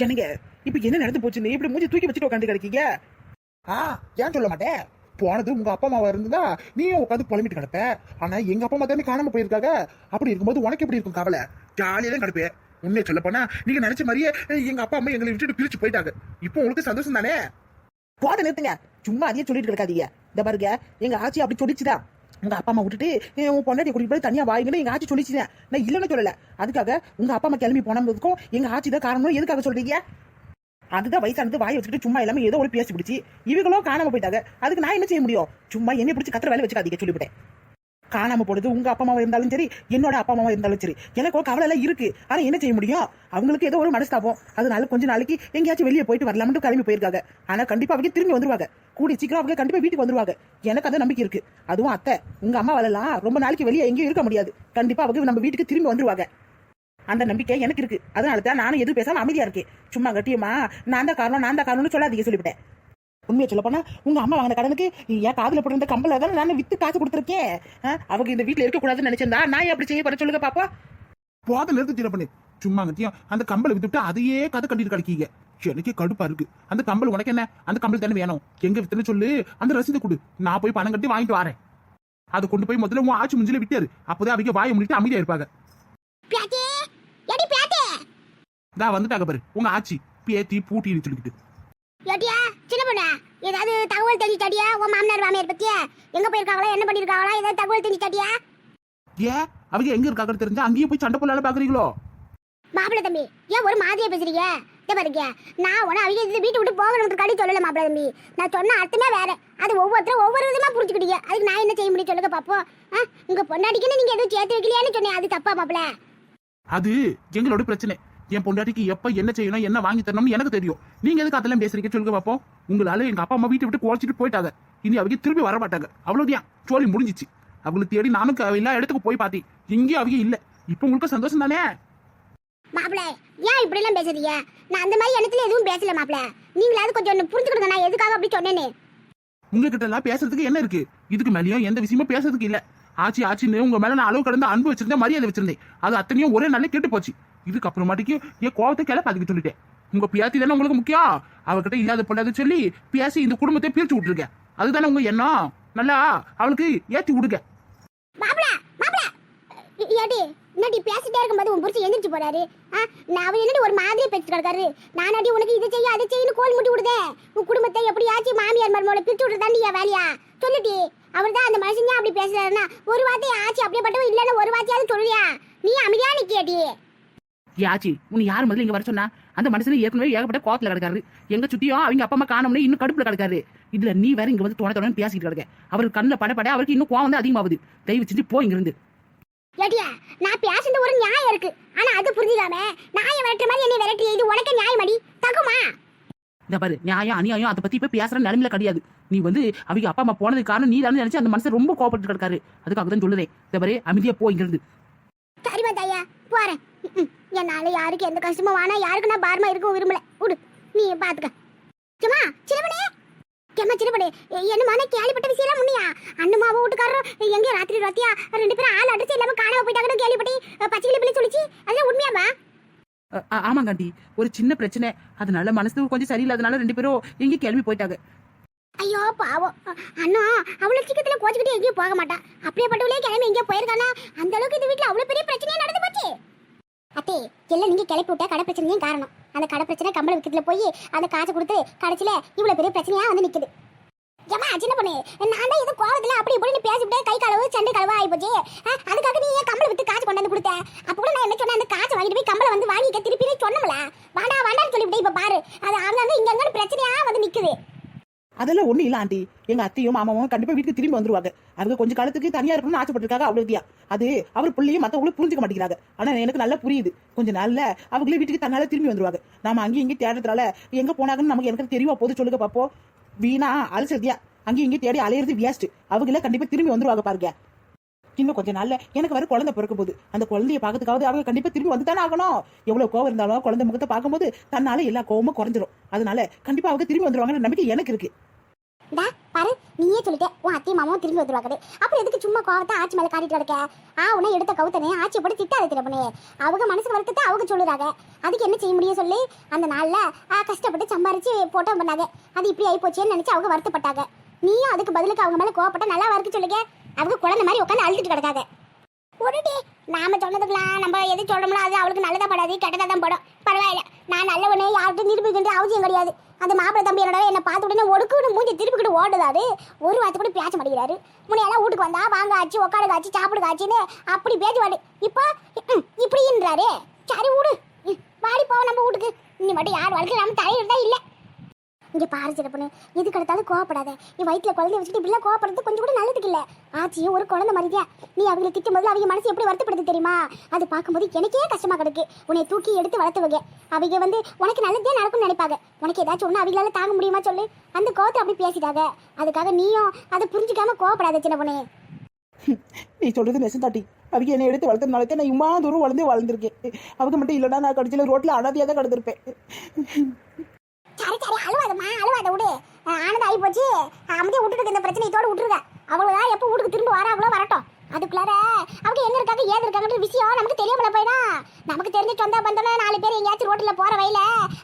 ஜனங்க இப்ப என்ன நடந்து போச்சுன்னு? இப்படி மூஞ்சி தூக்கி வச்சுட்டு உட்காந்து கிடைக்கீங்க ஆ ஏன் சொல்ல மாட்டேன் போனது உங்க அப்பா அம்மாவா இருந்தா நீயும் உட்காந்து புலம்பிட்டு கிடப்ப. ஆனா எங்க அப்பா அம்மா தானே காணாம போயிருக்காங்க? அப்படி இருக்கும்போது உனக்கு எப்படி இருக்கும் கவலை? ஜாலியா தான் கிடப்பே. உண்மையை சொல்ல போனா நீங்க நினைச்ச மாதிரியே எங்க அப்பா அம்மா எங்களை விட்டுட்டு பிரிச்சு போயிட்டாங்க. இப்போ உங்களுக்கு சந்தோஷம் தானே? போத நிறுத்துங்க. சும்மா அதையே சொல்லிட்டு கிடக்காதீங்க. இந்த பாருங்க எங்க ஆச்சி அப்படி சொல்லிச்சுதான். உங்க அப்பா அம்மா விட்டுட்டு உன் பொண்டாட்டி கூட்டிட்டு போய் தனியா வாங்கின்னு எங்க ஆச்சி சொல்லிச்சுதான் நான் இல்லைன்னு சொல்லல. அதுக்காக உங்க அப்பா அம்மா கிளம்பி போனதுக்கும் எங்க ஆச்சி தான் காரணம் எதுக்காக சொல்றீங்க? அதுதான் வயசானது வாயை வச்சுக்கிட்டு சும்மா எல்லாமே ஏதோ ஒரு பேசி பிடிச்சி. இவங்களும் காணாம போயிட்டாங்க. அதுக்கு நான் என்ன செய்ய முடியும்? சும்மா என்னை பிடிச்சி கத்துற வேலை வச்சுக்காதீங்க சொல்லிவிட்டேன். காணாம போடுது உங்க அப்பா அம்மாவா இருந்தாலும் சரி என்னோட அப்பா அம்மாவா இருந்தாலும் சரி. எனக்கு கவலை எல்லாம் இருக்கு. ஆனா என்ன செய்ய முடியும்? அவங்களுக்கு ஏதோ ஒரு மனஸ்தாபம். அதனால கொஞ்ச நாளைக்கு எங்கேயாச்சும் வெளியே போயிட்டு வரலாம்னு கிளம்பி போயிருக்காங்க. ஆனா கண்டிப்பா அவங்க திரும்பி வந்துருவாங்க. கூடி சீக்கிரம் அவங்க கண்டிப்பா வீட்டுக்கு வந்துருவாங்க. எனக்கு அந்த நம்பிக்கை இருக்கு. அதுவும் அத்தை உங்க அம்மா வரலாம் ரொம்ப நாளைக்கு வெளியே எங்கேயும் இருக்க முடியாது. கண்டிப்பா அவங்க நம்ம வீட்டுக்கு திரும்பி வந்துருவாங்க. அந்த நம்பிக்கை எனக்கு இருக்கு. அதனால தான் நானும் எதுவும் பேசாம அமைதியா இருக்கேன். சும்மா கட்டியமா நான் தான் காரணம் நான் தான் காரணம்னு சொல்லாதீங்க சொல்லிவிட்டேன். உண்மையை சொல்ல போனா உங்க அம்மா வாங்கின கடனுக்கு என் காதுல போட்டு கம்பல தான் நான் வித்து காசு கொடுத்துருக்கேன். ஆ, அவங்க இந்த வீட்டுல இருக்க கூடாதுன்னு நினைச்சிருந்தா நான் எப்படி செய்ய போறேன் சொல்லுங்க பாப்பா போத நிறுத்து சின்ன பண்ணு. சும்மா கத்தியும் அந்த கம்பளை வித்துட்டு அதையே கதை கட்டிட்டு கிடைக்கீங்க. எனக்கே கடுப்பா இருக்கு. அந்த கம்பல் உனக்கு என்ன? அந்த கம்பல் தானே வேணும். எங்க வித்துன்னு சொல்லு. அந்த ரசீதை கொடு. நான் போய் பணம் கட்டி வாங்கிட்டு வரேன். அதை கொண்டு போய் முதல்ல உன் ஆச்சு முஞ்சில விட்டாரு. அப்போதான் அவங்க வாயை முடிட்டு அமைதியா இருப்பாங்க. தா வந்துட்டாங்க பாரு. உங்க ஆச்சி பேத்தி பூட்டின்னு சொல்லிக்கிட்டு ஏட்டியா சின்ன பொண்ணு ஏதாவது தகவல் தெரிஞ்சுட்டாடியா உன் மாமனார் மாமியார் பத்தியா? எங்க போயிருக்காங்களா? என்ன பண்ணிருக்காங்களா? ஏதாவது தகவல் தெரிஞ்சுட்டாடியா ஏன்? அவங்க எங்க இருக்காங்கன்னு தெரிஞ்சா அங்கேயே போய் சண்டை போடலான்னு பாக்குறீங்களோ? மாப்பிள்ள தம்பி ஏன் ஒரு மாதிரியா பேசுறீங்க? இதை பாருங்க நான் உன அவங்க இந்த வீட்டை விட்டு போகணும்னு கடி சொல்லல மாப்பிள்ள தம்பி. நான் சொன்ன அர்த்தமே வேற. அது ஒவ்வொருத்தரும் ஒவ்வொரு விதமா புரிஞ்சுக்கிட்டீங்க. அதுக்கு நான் என்ன செய்ய முடியும் சொல்லுங்க பாப்போம். உங்க பொண்டாட்டிக்குன்னு நீங்க எதுவும் சேர்த்து வைக்கலையான்னு சொன்னேன் அது தப்பா மாப்பிள்ள? அது எங்களோட பிரச்சனை. என் பொண்டாட்டிக்கு எப்ப என்ன செய்யணும் என்ன வாங்கி தரணும்னு எனக்கு தெரியும். நீங்க எதுக்கு அதெல்லாம் பேசுறீங்க? சொல்லுங்க பாப்போம். உங்களால எங்க அப்பா அம்மா வீட்டை விட்டு குறைச்சிட்டு போயிட்டாங்க. இனி அவங்க திரும்பி வர மாட்டாங்க. அவ்வளவுதான். சோழி முடிஞ்சிச்சு. அவங்களை தேடி நானும் எல்லா இடத்துக்கு போய் பார்த்தேன் இங்கேயும் அவங்க இல்ல. இப்ப உங்களுக்கு சந்தோஷம் தானே? மாப்பிள்ள ஏன் இப்படி எல்லாம் பேசுறீங்க? நான் அந்த மாதிரி இடத்துல எதுவும் பேசல மாப்பிள்ள நீங்களாவது கொஞ்சம் என்ன புரிஞ்சுக்கிடுங்க நான் எதுக்காக அப்படி சொன்னேன்னு. உங்ககிட்ட எல்லாம் பேசுறதுக்கு என்ன இருக்கு? இதுக்கு மேலயும் எந்த விஷயமும் பேசுறதுக்கு இல்ல. ஆச்சி ஆச்சின்னு உங்க மேல நான் அளவு கடந்து அன்பு வச்சிருந்தேன் மரியாதை வச்சிருந்தேன். அது அத்தனையும் ஒரே நாள்ல கெட்டு போச்சு. இதுக்கு அப்புறமாட்டிக்கு என் கோவத்தை கிளப்பாதிக்க சொல்லிட்டேன். உங்க பியாத்தி தானே உங்களுக்கு முக்கியம்? அவகிட்ட இல்லாத பொண்ணாத சொல்லி பேசி இந்த குடும்பத்தை பிரிச்சு விட்டுருக்க அதுதானே உங்க எண்ணம்? நல்லா அவளுக்கு ஏத்தி விடுங்க. மாப்பிள மாப்பிள. ஏடி என்னடி பேசிட்டே இருக்கும்போது உன் புருஷன் எந்திரிச்சு போறாரு? ஆ, நான் அவர் என்னடி ஒரு மாதிரி பேசிட்டு கிடக்காரு நானாடி உனக்கு இதை செய்ய அதை செய்யணும் கோல் முட்டி விடுதே. உன் குடும்பத்தை எப்படியாச்சும் மாமியார் மருமகளை பிரிச்சு விடுறதாண்டி என் வேலையா? சொல்லுடி. அவர் தான் அந்த மனுஷன் அப்படி பேசுறாருன்னா ஒரு வார்த்தை ஆச்சு அப்படியே பட்டவன் இல்லைன்னு ஒரு வார்த்தையாவது சொல்லியா நீ அமைதியா நிக்கியடி. ஏ ஆச்சி உன்னை யார் முதல்ல இங்க வர சொன்னா? அந்த மனுஷன் ஏற்கனவே ஏகப்பட்ட கோவத்துல கிடக்காரு. எங்க சுத்தியும் அவங்க அப்பா அம்மா காணோம்னு இன்னும் கடுப்புல கிடக்காரு. இதுல நீ வேற இங்க வந்து தோண தோணு பேசிட்டு கிடக்க. அவர் கண்ணில் பட பட அவருக்கு இன்னும் கோவம் வந்து அதிகமாகுது. தயவு செஞ்சு போ இங்க இருந்து ஏடியா நான் பேசுறது ஒரு நியாயம் இருக்கு. ஆனா அது புரிஞ்சுக்காம நாயை விரட்டுற மாதிரி என்னை விரட்டி இது உனக்கு நியாயமடி? தகுமா? இந்த பாரு நியாயம் அநியாயம் அதை பத்தி இப்ப பேசுற நிலைமையில கிடையாது. நீ வந்து அவங்க அப்பா அம்மா போனதுக்கு காரணம் நீ தானே நினைச்சு அந்த மனுஷன் ரொம்ப கோவப்பட்டு கிடக்காரு. அதுக்காக தான் சொல்லுறேன். இந்த பாரு அமைதியா போ இங்க இருந்து சரிம்மா தாயா போறேன். என்னால யாருக்கு எந்த கஷ்டமும் வேணா யாருக்கு நான் பாரமா இருக்கவும் விரும்பல. விடு நீ பாத்துக்க. சும்மா சின்னப்பனே ஏம்மா சின்னப்பனே என்னமான கேள்விப்பட்ட விஷயம் முன்னியா அண்ணமாவும் வீட்டுக்காரரும் எங்க ராத்திரி ராத்தியா ரெண்டு பேரும் ஆள் அடிச்சு இல்லாம காணாம போயிட்டாங்கன்னு கேள்விப்பட்டேன் பச்சை கிளி சொல்லிச்சு. அதெல்லாம் உண்மையாமா ஆமாங்க ஆண்டி ஒரு சின்ன பிரச்சனை. அதனால மனசு கொஞ்சம் சரியில்லாதனால ரெண்டு பேரும் எங்க கிளம்பி போயிட்டாங்க. ஐயோ பாவம். அண்ணா அவ்வளவு சீக்கிரத்துல கோச்சுக்கிட்டு எங்கேயும் போக மாட்டா. அப்படியேப்பட்டவளே கிளம்பி எங்கேயோ போயிருக்கானா? அந்த அளவுக்கு இந்த வீட்டுல அவ்வளவு பெரிய பிரச்சனையே நடந்து போச்சு. அத்தே எல்லாம் நீங்க கிளப்பி விட்ட கடை பிரச்சனையும் காரணம். அந்த கடை பிரச்சனை கம்பள விக்கத்துல போய் அந்த காசை கொடுத்து கடைசியில இவ்வளவு பெரிய பிரச்சனையா வந்து நிக்குது. ஏமா சின்ன பொண்ணு நான் தான் ஏதோ கோவத்துல அப்படி இப்படின்னு பேசிவிட்டு கை கழுவு சண்டை கழுவா ஆகி போச்சு. அதுக்காக நீ ஏன் கம்பளை வித்து காசு கொண்டாந்து கொடுத்த? அப்போ கூட நான் என்ன சொன்னேன் அந்த காசை வாங்கிட்டு போய் கம்பளை வந்து வாங்கிக்க திருப்பி சொன்னோம்ல வாடா வேண்டாம்னு சொல்லிவிட்டேன் இப்ப பாரு. அது அங்கங்க இங்க அங்க பிரச்சனையா வந்து நிக்குது அதெல்லாம் ஒண்ணு இல்ல ஆண்டி. எங்க அத்தையும் மாமாவும் கண்டிப்பா வீட்டுக்கு திரும்பி வந்துருவாங்க. அவங்க கொஞ்சம் காலத்துக்கு தனியா இருக்கணும்னு ஆசைப்பட்டிருக்காங்க அவ்வளோதியா அது அவர் பிள்ளையும் மத்தவங்களும் புரிஞ்சுக்க மாட்டேங்கிறாங்க. ஆனா எனக்கு நல்லா புரியுது. கொஞ்ச நாள்ல அவங்களே வீட்டுக்கு தன்னால திரும்பி வந்துருவாங்க. நாம அங்கேயும் இங்கேயும் தேடுறதுனால எங்க போனாங்கன்னு நமக்கு எனக்கு தெரியவா போது சொல்லுங்க பார்ப்போம் வீணா அலசதியா அங்கேயும் இங்கே தேடி அலையிறது வியாஸ்ட் அவங்களே கண்டிப்பா திரும்பி வந்துருவாங்க பாருங்க. இன்னும் கொஞ்ச நாள்ல எனக்கு வர குழந்தை பிறக்க போகுது அந்த குழந்தைய பார்க்கறதுக்காவது அவங்க கண்டிப்பா திரும்பி வந்து தானே ஆகணும். எவ்வளவு கோவம் இருந்தாலும் குழந்தை முகத்தை பார்க்கும்போது தன்னால எல்லா கோவமும் குறைஞ்சிரும். அதனால கண்டிப்பா அவங்க திரும்பி வந்துருவாங்கன்னு நம்பிக்கை எனக்கு இருக்கு. டா பாரு நீயே சொல்லிட்ட உன் அத்தையும் மாமாவும் திரும்பி வந்துருவாங்க அப்புறம் எதுக்கு சும்மா கோவத்தை ஆச்சி மேல காட்டிட்டு கிடக்க ஆ உன்னை எடுத்த கவுத்தனே ஆச்சியை போட்டு திட்டாத திறப்பனே அவங்க மனசு வருத்தத்தை அவங்க சொல்லுறாங்க. அதுக்கு என்ன செய்ய முடியும் சொல்லி? அந்த நாள்ல கஷ்டப்பட்டு சம்பாரிச்சு போட்டோம் பண்ணாங்க. அது இப்படி ஆகி போச்சேன்னு நினைச்சு அவங்க வருத்தப்பட்டாங்க. நீயும் அதுக்கு பதிலுக்கு அவங்க மேல கோவப்பட்ட நல்லா இருக்கு சொல்லுங்க. அவங்க குழந்தை மாதிரி உட்காந்து அழுதுட்டு கிடக்காத. உடனே நாம சொன்னதுக்கெல்லாம் நம்ம எது சொல்றோம்ல அது அவளுக்கு நல்லதா படாது கெட்டதா தான் படும். பரவாயில்ல நான் நல்ல உடனே யார்கிட்ட நிரூபிக்கின்ற அவசியம் கிடையாது. அந்த மாப்பிள்ளை தம்பி என்னோட என்ன பார்த்த உடனே ஒடுக்குன்னு மூஞ்சி திருப்பிக்கிட்டு ஓடுதாரு. ஒரு வார்த்தை கூட பேச மாட்டேங்கிறாரு. முன்னையெல்லாம் வீட்டுக்கு வந்தா வாங்க ஆச்சு உட்காடு காச்சு சாப்பிடு காய்ச்சின்னு அப்படி பேசுவாடு இப்போ இப்படின்றாரு. சரி விடு. ம், வாடி போவோம் நம்ம வீட்டுக்கு. இன்னி மட்டும் யார் வாழ்க்கை நம்ம தலையில இல்லை. இங்கே பாரு சிறப்புனு எதுக்கு எடுத்தாலும் கோவப்படாத. நீ வயிற்றுல குழந்தைய வச்சுட்டு இப்படிலாம் கோவப்படுறது கொஞ்சம் கூட நல்லதுக்கு இல்லை. ஆச்சியும் ஒரு குழந்தை மாதிரியா? நீ அவங்களை திட்டும் போது அவங்க மனசு எப்படி வருத்தப்படுது தெரியுமா? அது பார்க்கும்போது எனக்கே கஷ்டமாக கிடக்கு. உன்னை தூக்கி எடுத்து வளர்த்துவங்க அவங்க வந்து உனக்கு நல்லதே நடக்கும்னு நினைப்பாங்க. உனக்கு ஏதாச்சும் ஒன்று அவங்களால தாங்க முடியுமா சொல்லு? அந்த கோவத்தை அப்படி பேசிட்டாங்க அதுக்காக நீயும் அதை புரிஞ்சுக்காம கோவப்படாத சின்ன பொண்ணு. நீ சொல்றது நெசந்தாட்டி அவங்க என்னை எடுத்து வளர்த்தனாலே நான் இம்மா தூரம் வளர்ந்து வளர்ந்துருக்கேன் அவங்க மட்டும் இல்லைன்னா நான் கடைசியில் ரோட்டில் அனாதையாக தான் கிடந்திருப்பேன். சரி சரி அழுவாதம்மா அழுவாத விடு. ஆனது ஆகி போச்சு. அமைதியா விட்டுட்டு இந்த பிரச்சனை இதோட விட்டுருங்க. அவ்வளவுதான் எப்போ வீட்டுக்கு திரும்ப வராங்களோ வரட்டும். அதுக்குள்ளார அவங்க எங்க இருக்காங்க ஏது இருக்காங்கன்ற விஷயம் நமக்கு தெரியாமல போயிடும் நமக்கு தெரிஞ்ச சொந்த பந்தன நாலு பேர் எங்கேயாச்சும் ரோட்ல போற வழியில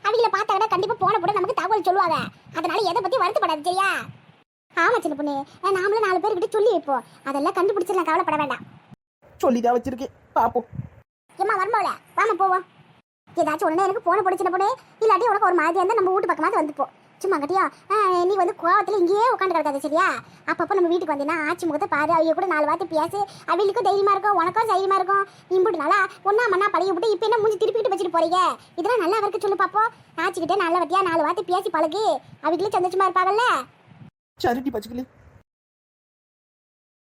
அவங்கள பார்த்தாங்கன்னா கண்டிப்பா போன போட நமக்கு தகவல் சொல்லுவாங்க. அதனால எதை பத்தி வருத்தப்படாது சரியா? ஆமா சின்ன பொண்ணு. நாமளும் நாலு பேர்கிட்ட சொல்லி வைப்போம். அதெல்லாம் கண்டுபிடிச்சிடலாம் கவலைப்பட வேண்டாம். சொல்லி தான் வச்சிருக்கேன். பார்ப்போம் ஏம்மா வரமாவல? வாமா போவோம். ஏதாச்சும் ஒன்று எனக்கு போன போட சின்ன பொண்ணு. இல்லாட்டி உனக்கு ஒரு மாதிரி இருந்தால் நம்ம வீட்டு பக்கமாக வந்து போ. சும்மா கட்டியா நீ வந்து கோவத்தில் இங்கேயே உட்காந்து கிடக்காது சரியா? அப்பப்போ நம்ம வீட்டுக்கு வந்தீங்கன்னா ஆச்சி முகத்தை பாரு அவங்க கூட நாலு வார்த்தை பேசு. அவங்களுக்கும் தைரியமா இருக்கும் உனக்கும் தைரியமா இருக்கும். இம்புட்டு நல்லா ஒன்றா மண்ணா பழகி விட்டு இப்போ என்ன மூஞ்சி திருப்பிட்டு வச்சுட்டு போறீங்க? இதெல்லாம் நல்லா இருக்கு சொல்லு பாப்போம். ஆச்சிக்கிட்டே நல்ல வட்டியா நாலு வார்த்தை பேசி பழகு. அவங்களே சந்தோஷமா இருப்பாங்கல்ல? சரிட்டி பச்சுக்கலி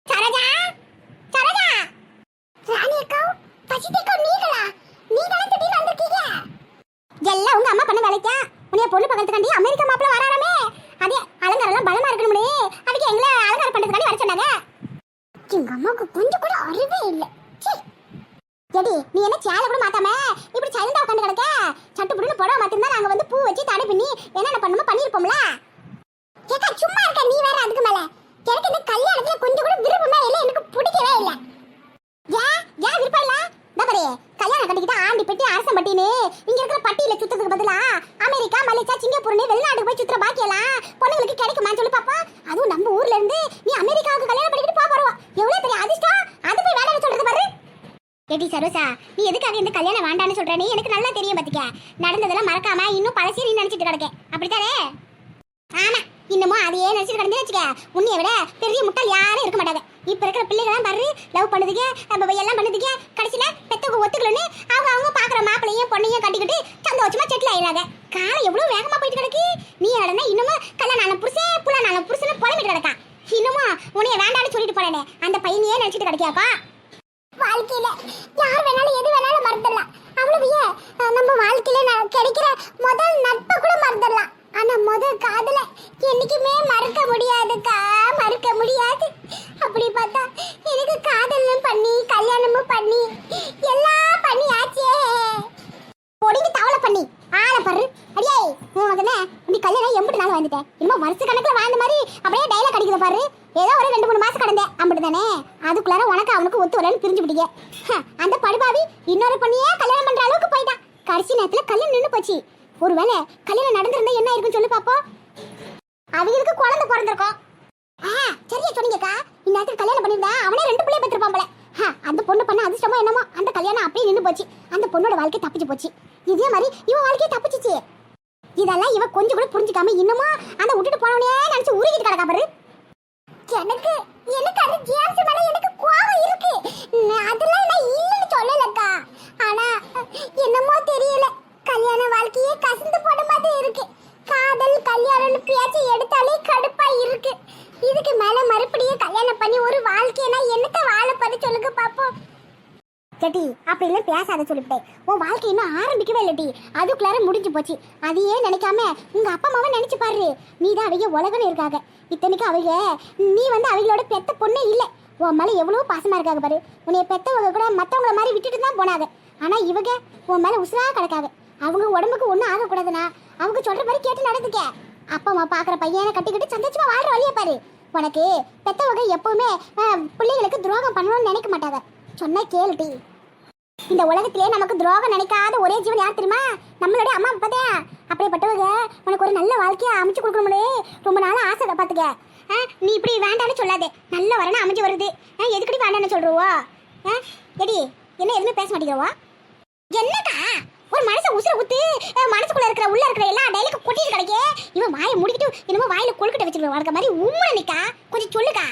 சரோஜா! சரோஜா! ராணி அக்கா பசிதிக்கோ நீங்களா நீங்களா திடீர்னு வந்திருக்கீங்க எல்லாம் உங்க அம்மா பண்ண வேலைக்கா. உன்னைய பொண்ணு பக்கத்துக்காண்டி அமெரிக்கா மாப்பிள்ள வராராமே. அதே அலங்காரம் எல்லாம் பலமா இருக்கணும்னே அதுக்கு எங்களை அலங்காரம் பண்றதுக்காண்டி வர சொன்னாங்க. எங்க அம்மாவுக்கு கொஞ்சம் கூட அறிவே இல்ல. எடி நீ என்ன சேலை கூட மாத்தாம இப்படி சைலண்டா உட்காந்து கிடக்க? சட்டு புடுன்னு புடவை மாத்திருந்தா நாங்க வந்து பூ வச்சு தடை பண்ணி என்னென்ன பண்ணுமோ பண்ணிருப்போம்ல கேக்கா சும்மா இருக்க நீ வேற அதுக்கு மேல. எனக்கு இந்த கல்யாணத்துல கொஞ்சம் கூட விருப்பமே இல்லை எனக்கு பிடிக்கவே இல்லை. ஏன்? ஏன் விருப்பம் இல்ல? கல்யாணம் கட்டிக்கிட்டு ஆண்டி பெட்டி அரசம் பட்டின்னு பட்டியில சுத்துறதுக்கு பதிலா அமெரிக்கா மலேசியா சிங்கப்பூர்னு வெளிநாட்டுக்கு போய் சுத்துற பாக்கியெல்லாம் பொண்ணுங்களுக்கு கிடைக்குமான்னு சொல்லி பாப்பா. அதுவும் நம்ம ஊர்ல இருந்து நீ அமெரிக்காவுக்கு கல்யாணம் பண்ணிட்டு போக போறோம் எவ்வளவு பெரிய அதிர்ஷ்டம்? அது போய் வேலைன்னு சொல்றது பாரு. எடி சரோசா நீ எதுக்காக இந்த கல்யாணம் வேண்டான்னு சொல்ற? நீ எனக்கு நல்லா தெரியும் பாத்துக்க. நடந்ததெல்லாம் மறக்காம இன்னும் பழசே நீ நினைச்சிட்டு கிடக்கேன். அப்படித்தானே? ஆமா. இன்னமும் அதையே நினைச்சிட்டு கிடந்து வச்சுக்க உன்னைய விட பெரிய முட்டாள் யாரும் இருக்க மாட்டாங்க. இப்ப இருக்கிற பிள்ளைகளாம் பாரு லவ் பண்ணுதுங்க நம்ம எல்லாம் பண்ணுதுங்க. கடைசியில பெத்தவங்க ஒத்துக்கலன்னு அவங்க அவங்க பாக்குற மாப்பிளையும் பொண்ணையும் கட்டிக்கிட்டு சந்தோஷமா செட்டில் ஆயிடாங்க காலம் எவ்வளவு வேகமா போயிட்டு கிடக்கு? நீ நடனா இன்னமும் கல்யாணம் ஆன புருஷே புள்ள நான புருஷன் புலம்பிட்டு கிடக்கா இன்னமும் உன்னைய வேண்டாம்னு சொல்லிட்டு போனேனே அந்த பையனையே நினைச்சிட்டு கிடைக்காப்பா வாழ்க்கையில யார் வேணாலும் எது வேணாலும் மறந்துடலாம். அவ்வளவு நம்ம வாழ்க்கையில கிடைக்கிற முதல் நட்பை கூட மறந்துடலாம். ஆனா முதல் காதல என்னைக்குமே மறக்க முடியாதுக்கா. மறக்க முடியாது அப்படி பார்த்தா எனக்கு காதலும் பண்ணி கல்யாணமும் பண்ணி எல்லாம் பண்ணி ஆச்சே பொடிங்க தவளை பண்ணி ஆளை பாரு அடியே உனக்கு என்ன இப்படி கல்யாணம் எம்பிட்டு நாள் வாழ்ந்துட்டேன் இன்னும் வருஷ கணக்குல வாழ்ந்த மாதிரி அப்படியே டைலாக் அடிக்குது பாரு ஏதோ ஒரு ரெண்டு மூணு மாசம் கடந்தேன் அம்பிட்டு தானே அதுக்குள்ளார உனக்கு அவனுக்கு ஒத்து வரலன்னு பிரிஞ்சு பிடிக்க அந்த படுபாவி இன்னொரு பொண்ணையே கல்யாணம் பண்ற அளவுக்கு போயிட்டான் கடைசி நேரத்துல கல்யாணம் நின்னு போச்சு ஒருவேளை கல்யாணம் நடந்திருந்தா என்ன இருக்குன்னு சொல்லி பாப்போம் அவங்களுக்கு குழந்தை பிறந்திருக்கும்? ஆ சரியா சொன்னீங்கக்கா இந்நேரத்துக்கு கல்யாணம் பண்ணியிருந்தேன் அவனே ரெண்டு பிள்ளைய பெற்றிருப்பான் போல. ஹா அந்த பொண்ணு பண்ண அதிர்ஷ்டமோ என்னமோ அந்த கல்யாணம் அப்படியே நின்று போச்சு. அந்த பொண்ணோட வாழ்க்கை தப்பிச்சு போச்சு. இதே மாதிரி இவன் வாழ்க்கையை தப்பிச்சிச்சு. இதெல்லாம் இவ கொஞ்சம் கூட புரிஞ்சுக்காம இன்னமும் அந்த விட்டுட்டு போனவனே நினைச்சு உருகிட்டு கிடக்கா பாரு. எனக்கு எனக்கு அந்த ஜேம்ஸ் மேல எனக்கு கோவம் இருக்கு. அதெல்லாம் நான் இல்லைன்னு சொல்லலக்கா ஆனா என்னமோ தெரியல. கல்யாண வாழ்க்கையே கசந்து போன மாதிரி இருக்கு. காதல் கல்யாணம்னு பேச்சு எடுத்தாலே கடுப்பா இருக்கு. இதுக்கு மேல மறுபடியும் கல்யாணம் பண்ணி ஒரு வாழ்க்கைனா என்னத்த வாழ போது சொல்லுங்க பாப்போம். செட்டி அப்படி பேசாத சொல்லிவிட்டேன். உன் வாழ்க்கை இன்னும் ஆரம்பிக்கவே இல்லட்டி அதுக்குள்ளார முடிஞ்சு போச்சு. அதையே நினைக்காம உங்க அப்பா அம்மாவை நினைச்சு பாரு. நீ தான் அவங்க உலகன்னு இருக்காங்க. இத்தனைக்கும் அவங்க நீ வந்து அவங்களோட பெத்த பொண்ணே இல்லை. உன் மேலே எவ்வளோ பாசமாக இருக்காங்க பாரு. உன்னைய பெத்தவங்க கூட மற்றவங்கள மாதிரி விட்டுட்டு தான் போனாங்க. ஆனால் இவங்க உன் மேலே உசுராக கிடக்காங்க. அவங்க உடம்புக்கு ஒன்றும் ஆகக்கூடாதுன்னா அவங்க சொல்ற மாதிரி கேட்டு நடந்துக்க. அப்பா அம்மா பாக்குற பையனை கட்டிக்கிட்டு சந்தோஷமா வாழ்ற வழியை பாரு. உனக்கு பெத்தவங்க எப்பவுமே அஹ், பிள்ளைகளுக்கு துரோகம் பண்ணணும்னு நினைக்க மாட்டாங்க. சொன்னா கேளுடி. இந்த உலகத்திலே நமக்கு துரோகம் நினைக்காத ஒரே ஜீவன் யார் தெரியுமா? நம்மளுடைய அம்மா அப்பா தான். அப்படிப்பட்டவங்க உனக்கு ஒரு நல்ல வாழ்க்கையை அமைச்சு கொடுக்கணும்னே ரொம்ப நாள் ஆசை பார்த்துக்க. நீ இப்படி வேண்டாம்னு சொல்லாதே. நல்ல வரணும் அமைஞ்சு வருது. எதுக்கடி வேண்டாம்னு சொல்றவோ? ஆ, எடி என்ன எதுவுமே பேச மாட்டேங்கிறவா? என்ன ஒரு மனசை உசுர ஊத்து மனசுக்குள்ள இருக்கிற உள்ள இருக்கிற எல்லா டைலுக்கு கொட்டிட்டு கிடைக்கே. இவன் வாயை முடிக்கிட்டு என்னமோ வாயில கொழுக்கிட்ட வச்சிருக்க வளர்க்க மாதிரி உம்முன நிக்கா. கொஞ்சம் சொல்லுக்கா.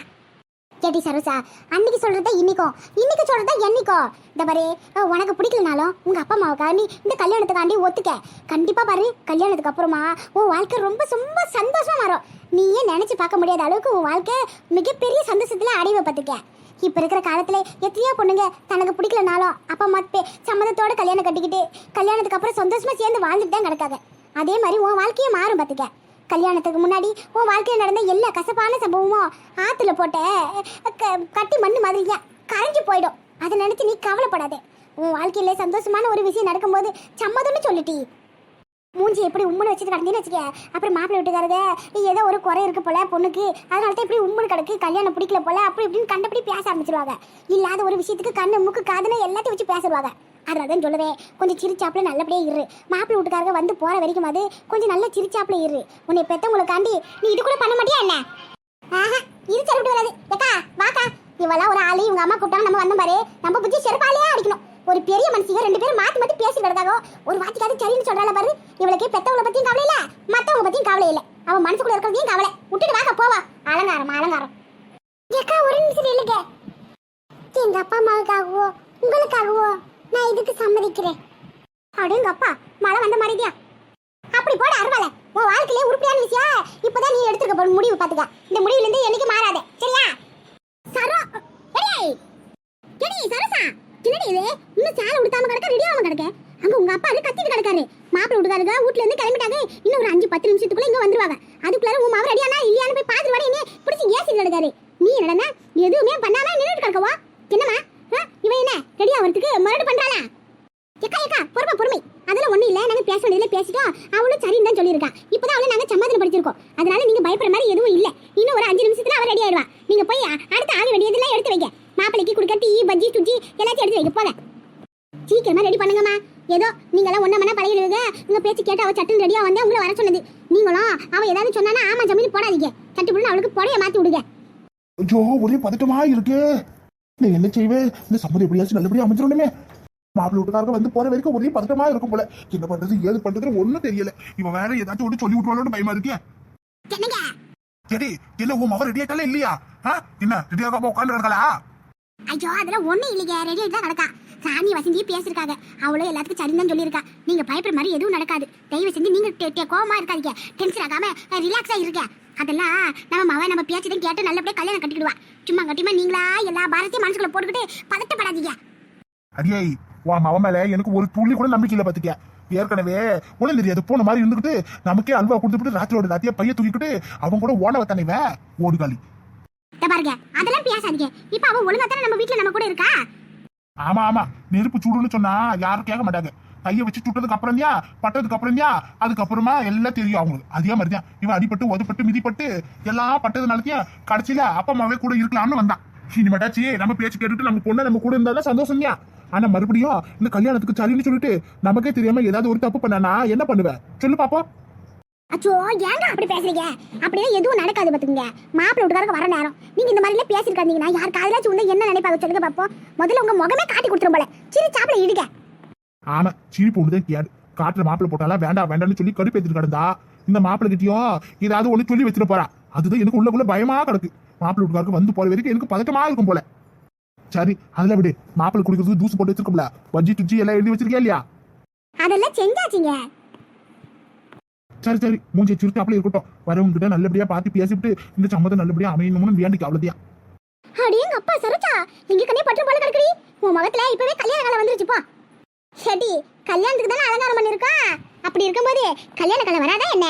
கேட்டி சரோசா அன்னைக்கு சொல்றத இன்னைக்கும். இன்னைக்கு சொல்றத என்னைக்கும். இந்த பாரு உனக்கு பிடிக்கலனாலும் உங்க அப்பா அம்மாவுக்காக நீ இந்த கல்யாணத்துக்காண்டி ஒத்துக்க. கண்டிப்பா பாரு கல்யாணத்துக்கு அப்புறமா உன் வாழ்க்கை ரொம்ப ரொம்ப சந்தோஷமா மாறும். நீயே நினைச்சு பார்க்க முடியாத அளவுக்கு உன் வாழ்க்கை மிகப்பெரிய சந்தோஷத்துல அடைவை பார்த்துக்க. இப்ப இருக்கிற காலத்துல எத்தனையோ பொண்ணுங்க தனக்கு பிடிக்கலனாலும் அப்பா அம்மா பே- சம்மதத்தோட கல்யாணம் கட்டிக்கிட்டு கல்யாணத்துக்கு அப்புறம் சந்தோஷமா சேர்ந்து வாழ்ந்துட்டு தான் கிடக்காங்க. அதே மாதிரி உன் வாழ்க்கையே மாறும் பார்த்துக்க கல்யாணத்துக்கு முன்னாடி உன் வாழ்க்கையில் நடந்த எல்லா கசப்பான சம்பவமும் ஆத்துல போட்ட க- கட்டி மண்ணு மாதிரியா கரைஞ்சு போயிடும். அதை நினைச்சு நீ கவலைப்படாத. உன் வாழ்க்கையில சந்தோஷமான ஒரு விஷயம் நடக்கும்போது சம்மதம்னு சொல்லிட்டி. மூஞ்சி எப்படி உம்முன்னு வச்சுட்டு கிடந்தீன்னு வச்சுக்க அப்புறம் மாப்பிள்ளை விட்டுக்காரத ஏதோ ஒரு குறை இருக்கு போல பொண்ணுக்கு. அதனால தான் இப்படி உம்முன்னு கிடக்கு கல்யாணம் பிடிக்கல போல அப்படி இப்படின்னு கண்டபடி பேச ஆரம்பிச்சிருவாங்க. இல்லாத ஒரு விஷயத்துக்கு கண்ணு மூக்கு காதுன்னு எல்லாத்தையும் வச்சு பேசுவாங்க அதனால தான் சொல்லுவேன். கொஞ்சம் சிரிச்சாப்புல நல்லபடியே இரு. மாப்பிள்ளை வீட்டுக்காரங்க வந்து போற வரைக்கும் அது கொஞ்சம் நல்ல சிரிச்சாப்புல இரு. உன்னை பெத்தவங்களுக்காண்டி நீ இது கூட பண்ண மாட்டியா என்ன? ஆஹா இது சரிவிட்டு வராது. ஏக்கா வாக்கா. இவெல்லாம் ஒரு ஆளு இவங்க அம்மா கூப்பிட்டாங்க நம்ம வந்தோம் பாரு. நம்ம புத்தி செருப்பாலேயே அடிக்கணும். ஒரு பெரிய மனுஷங்க ரெண்டு பேரும் மாத்தி மாத்தி பேசி கிடக்காக ஒரு வாத்திக்காவது சரின்னு சொல்றாள் பாரு. இவளுக்கு பெத்தவங்கள பத்தியும் கவலை இல்ல மத்தவங்க பத்தியும் கவலை இல்ல. அவன் மனசுக்குள்ள இருக்கிறதையும் கவலை. விட்டுட்டு வாங்க போவா. அலங்காரம் அலங்காரம். ஏக்கா ஒரு நிமிஷம் இல்லைங்க எங்க அப்பா அம்மாவுக்காகவோ உங்களுக்காகவோ நான் இதுக்கு சம்மதிக்கிறேன். அப்படிங்க அப்பா மழை வந்த மாதிரியா? அப்படி போட அருவால உன் வாழ்க்கையிலே உருப்படியான விஷயம். இப்பதான் நீ எடுத்துக்க போற முடிவு பாத்துக்க. இந்த முடிவுல இருந்து என்னைக்கு மாறாத. சரியா? சரோ ஏய் சரசா என்னடி இது இன்னும் சேலை உடுத்தாம கிடக்க ரெடி ஆகாம கிடக்க அங்க உங்க அப்பா வந்து கத்திட்டு கிடக்காரு மாப்பிள்ளை விட்டுக்காருங்க வீட்ல இருந்து கிளம்பிட்டாங்க இன்னும் ஒரு அஞ்சு பத்து நிமிஷத்துக்குள்ள இங்க வந்துருவாங்க அதுக்குள்ள உன் மாவு ரெடியானா இல்லையான்னு போய் பாத்துட்டு வர என்ன பிடிச்சி ஏசி கிடக்காரு நீ என்னடா எதுவுமே பண்ணாம நின்னுட்டு கிடக்கவா என்னமா ஆ, இவன் என்ன ரெடி ஆகிறதுக்கு மறுபடி பண்றாளா ஏக்கா ஏக்கா பொறுமை பொறுமை அதெல்லாம் ஒண்ணும் இல்ல நாங்க பேச வேண்டியதுல பேசிட்டோம் அவளும் சரின்னு தான் சொல்லியிருக்கா இப்பதான் அவளை நாங்க சமாதானம் படிச்சிருக்கோம் அதனால நீங்க பயப்படுற மாதிரி எதுவும் இல்ல இன்னும் ஒரு அஞ்சு நிமிஷத்துல அவ ரெடி ஆயிடுவா நீங்க போய் அ- அடுத்து ஆக வேண்டியதெல்லாம் எடுத்து வைங்க மாப்பிளைக்கு கொடுக்க டீ பஜ்ஜி சுஜி எல்லாத்தையும் எடுத்து வைங்க போங்க சீக்கிரமா ரெடி பண்ணுங்கம்மா. ஏதோ நீங்களாம் ஒன்ன மணி பழகிடுவீங்க. உங்க பேச்சு கேட்டு அவ சட்டுன்னு ரெடியா வந்தா உங்களை வர சொன்னது. நீங்களும் அவ ஏதாவது சொன்னானா ஆமா ஜமீன் போடாதீங்க. சட்டு புள்ள அவளுக்கு புடைய மாத்தி விடுங்க. ஐயோ ஒரே பதட்டமா இருக்கு. நான் என்ன செய்வேன் இந்த சம்மதம் எப்படியாச்சும் நல்லபடியா அமைஞ்சிடணுமே. மாப்பிள்ளை வீட்டுக்காரங்க வந்து போற வரைக்கும் ஒரே பதட்டமா இருக்கும் போல. என்ன பண்றது ஏது பண்றதுன்னு ஒண்ணும் தெரியல. இவன் வேற ஏதாச்சும் ஒன்று சொல்லி விட்டுவாளோன்னு பயமா இருக்கே. என்னங்க? சரி என்ன உன் மகன் ரெடி ஆயிட்டாலே இல்லையா? என்ன ரெடி ஆகாம உட்காந்து கிடக்கலா ஐயோ அதெல்லாம் ஒண்ணும் இல்லைங்க ரெடி தான் நடக்கா. சாமி வசந்தி பேசிருக்காங்க அவளும் எல்லாத்துக்கும் தான் சொல்லியிருக்கா. நீங்க பயப்படுற மாதிரி எதுவும் நடக்காது. தயவு செஞ்சு நீங்க டே- இருக்காதீங்க. டென்ஷன் ஆகாம ரிலாக்ஸா இருக்க அதெல்லாம் நம்ம மவ நம்ம பேச்சதையும் கேட்டு நல்லபடியாக கல்யாணம் கட்டிக்கிடுவா. சும்மா கட்டிமா நீங்களா எல்லா பாரத்தையும் மனசுக்குள்ள போட்டுக்கிட்டு பதட்டப்படாதீங்க. அடியே வா மவன் மேல எனக்கு ஒரு துள்ளி கூட நம்பிக்கை இல்லை பாத்துக்க. ஏற்கனவே உடல் தெரியாது போன மாதிரி இருந்துக்கிட்டு நமக்கே அல்வா கொடுத்துட்டு ராத்திரியோட ராத்தியா பைய தூக்கிக்கிட்டு அவன் கூட ஓடவ தானேவே ஓடுகாலி பாருங்க. அதெல்லாம் பேசாதீங்க. இப்ப அவ ஒழுங்கா தானே நம்ம வீட்ல நம்ம கூட இருக்கா? ஆமா ஆமா. நெருப்பு சூடுன்னு சொன்னா யாரும் கேட்க மாட்டாங்க. கையை வச்சு சுட்டதுக்கு அப்புறம் இல்லையா? பட்டதுக்கு அப்புறம் இல்லையா? அதுக்கப்புறமா எல்லாம் தெரியும் அவங்களுக்கு. அதே மாதிரி தான் இவன் அடிபட்டு ஒதுப்பட்டு மிதிப்பட்டு எல்லாம் பட்டதுனாலத்தையும் கடைசியில அப்பா அம்மாவே கூட இருக்கலாம்னு வந்தான். இனிமேட்டாச்சி நம்ம பேச்சு கேட்டுட்டு நம்ம பொண்ணு நம்ம கூட இருந்தா சந்தோஷம் தான் ஆனா மறுபடியும் இந்த கல்யாணத்துக்கு சரின்னு சொல்லிட்டு நமக்கே தெரியாம ஏதாவது ஒரு தப்பு பண்ணானா என்ன பண்ணுவேன் சொல்லு பாப்போம். அச்சோ ஏங்க அப்படி பேசுறீங்க? அப்படியே எதுவும் நடக்காது பாத்துங்க மாப்பிள்ளை வீட்டுக்காரங்க வர நேரம். நீங்க இந்த மாதிரிலாம் பேசிருக்காதீங்கன்னா யார் காதலாச்சும் உண்டா என்ன நினைப்பாங்க சொல்லுங்க பாப்போம் முதல்ல உங்க முகமே காட்டி கொடுத்துரும் போல. சிரி சாப்பிட இடுங்க ஆமா சிரிப்பு ஒண்ணுதான் கேடு. காட்டுல மாப்பிள்ளை போட்டாலாம் வேண்டாம் வேண்டாம்னு சொல்லி கடுப்பேத்திட்டு கிடந்தா இந்த மாப்பிள்ளை கிட்டயும் ஏதாவது ஒண்ணு சொல்லி வச்சுட்டு போறா. அதுதான் எனக்கு உள்ளக்குள்ள பயமா கிடக்கு. மாப்பிள்ளை வீட்டுக்காருக்கு வந்து போற வரைக்கும் எனக்கு பதட்டமா இருக்கும் போல. சரி அதுல விடு. மாப்பிள்ளை குடிக்கிறதுக்கு ஜூஸ் போட்டு வச்சிருக்கோம்ல. பஜ்ஜி துஜ்ஜி எல்லாம் எழுதி வச்சிருக்கியா இல்லையா? அதெல்லாம் செஞ்சாச்சுங்க. சரி சரி. மூஞ்சி சிரித்து அப்படியே இருக்கட்டும். வரவங்க கிட்ட நல்லபடியா பார்த்து பேசிவிட்டு இந்த சம்மதம் நல்லபடியா அமையணும்னு வேண்டிக்கு அவ்வளவுதான். அடியேங்க அப்பா சரோஜா நீங்க கண்ணே பட்டு போல கிடக்குறி உன் முகத்துல இப்பவே கல்யாண காலம் வந்துருச்சு போ. சரி கல்யாணத்துக்கு தானே அலங்காரம் பண்ணிருக்கா? அப்படி இருக்கும்போது கல்யாண காலம் வராதா என்ன?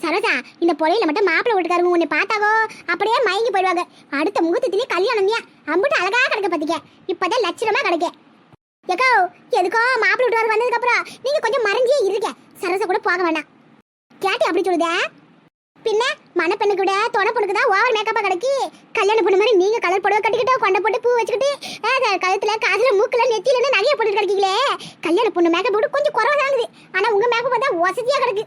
சரோஜா இந்த பொலையில மட்டும் மாப்பிள்ளை வீட்டுக்காரங்க உன்னை பார்த்தாகோ? அப்படியே மயங்கி போயிடுவாங்க. அடுத்த முகூர்த்தத்திலே கல்யாணம் தான் அம்புட்டு அழகா கிடக்க பாத்துக்க இப்பதான் லட்சணமா கிடைக்க. எக்கோ எதுக்கோ மாப்பிள்ளை வீட்டுக்காரர் வந்ததுக்கு அப்புறம் நீங்க கொஞ்சம் மறைஞ்சே இருக்க. சரோஜா கூட போக வேண்டாம் கேட்டு அப்படி சொல்லுதே? பின்ன மணப்பெண்ணு கூட தொட பொண்ணுக்கு தான் ஓவர் மேக்கப்பா கிடைக்கி கல்யாண பொண்ணு மாதிரி நீங்க கலர் புடவை கட்டிக்கிட்டு கொண்டை போட்டு பூ வச்சுக்கிட்டு கழுத்துல காதுல மூக்குல நெத்தியில நிறைய போட்டு கிடைக்கீங்களே? கல்யாண பொண்ணு மேக்கப் போட்டு கொஞ்சம் குறவா தாங்குது ஆனா உங்க மேக்கப் பார்த்தா வசதியா கிடக்கு.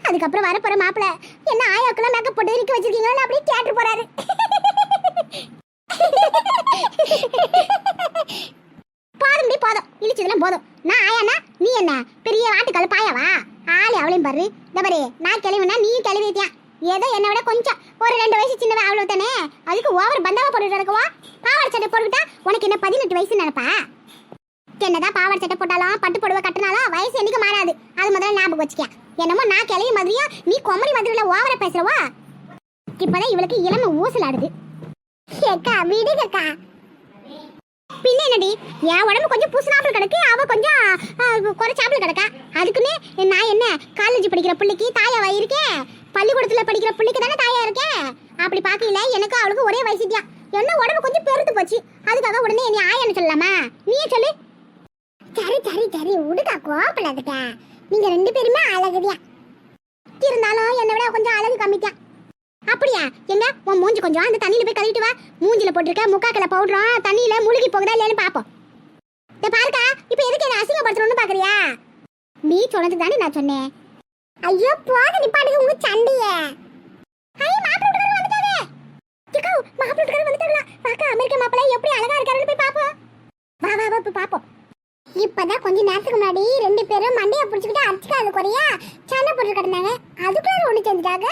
அதுக்கப்புறம் வரப்போற மாப்பிள்ள என்ன ஆயாக்குள்ள மேக்கப் போட்டு இருக்க வச்சிருக்கீங்களா அப்படியே தியேட்டர் போறாரு. போதும் போதும். இழிச்சதுலாம் போதும். நான் ஆயானா? நீ என்ன? பெரிய வாட்டுக்கல் பாயாவா ஆளு அவளையும் பாரு. இந்த பாரு நான் கிளவினா நீ கிளவிட்டியா ஏதோ என்னை விட கொஞ்சம் ஒரு ரெண்டு வயசு சின்னவ அவ்வளவு தானே அதுக்கு ஓவர் பந்தாவா போட்டுட்டு இருக்கவா? பாவாடை சட்டை போட்டுக்கிட்டா உனக்கு என்ன பதினெட்டு வயசு நினைப்பா? என்னதான் பாவாடை சட்டை போட்டாலும் பட்டு புடவை கட்டினாலும் வயசு என்னைக்கு மாறாது. அது முதல்ல ஞாபகம் வச்சுக்க என்னமோ நான் கிளவி மாதிரியா நீ குமரி மாதிரில ஓவரா பேசுறவா? இப்பதான் இவளுக்கு இளமை ஊசல் ஆடுது ஏக்கா விடுங்கக்கா. பின்ன என்னடி? என் உடம்பு கொஞ்சம் பூசணாப்புல கிடக்கு அவ கொஞ்சம் குறைச்சாப்புல கிடக்கா. அதுக்குன்னு நான் என்ன காலேஜ் படிக்கிற பிள்ளைக்கு தாயாவா இருக்கேன் பள்ளிக்கூடத்துல படிக்கிற பிள்ளைக்கு தானே தாயா இருக்கேன் அப்படி பார்க்கல எனக்கு அவளுக்கு ஒரே வயசுட்டியா என்ன உடம்பு கொஞ்சம் பெருத்து போச்சு. அதுக்காக உடனே நீ ஆயான்னு சொல்லலாமா? நீயே சொல்லு. சரி சரி சரி விடுக்கா கோப்பலாதுக்க நீங்க ரெண்டு பேருமே அழகுதியா இருந்தாலும் என்னை விட கொஞ்சம் அழகு கம்மித்தான் அப்படியா எங்க உன் மூஞ்சி கொஞ்சம் அந்த தண்ணியில போய் கழுவிட்டு வா. மூஞ்சில போட்டிருக்க முக்காக்கல பவுடரும் தண்ணியில முழுகி போகுதா இல்லையான்னு பாப்போம். பாருக்கா இப்போ எதுக்கு என்ன அசிங்கப்படுத்தணும்னு பாக்குறியா? நீ சொன்னது தானே நான் சொன்னேன். ஐயோ போத நிப்பாட்டுங்க உங்க சண்டைய. ஐயோ மாப்பிள்ளை வீட்டுக்காரர் வந்துட்டாங்க சிக்கோ மாப்பிள்ளை வீட்டுக்காரர் வந்துட்டாங்களா பாக்க அமெரிக்க மாப்பிள்ளை எப்படி அழகா இருக்காருன்னு போய் பாப்போம். வா வா வா போய் பாப்போம். இப்பதான் கொஞ்ச நேரத்துக்கு முன்னாடி ரெண்டு பேரும் மண்டைய பிடிச்சிக்கிட்டு அடிச்சுக்காது குறையா சண்டை போட்டு கிடந்தாங்க. அதுக்குள்ள ஒண்ணு செஞ்சுட்டாங்க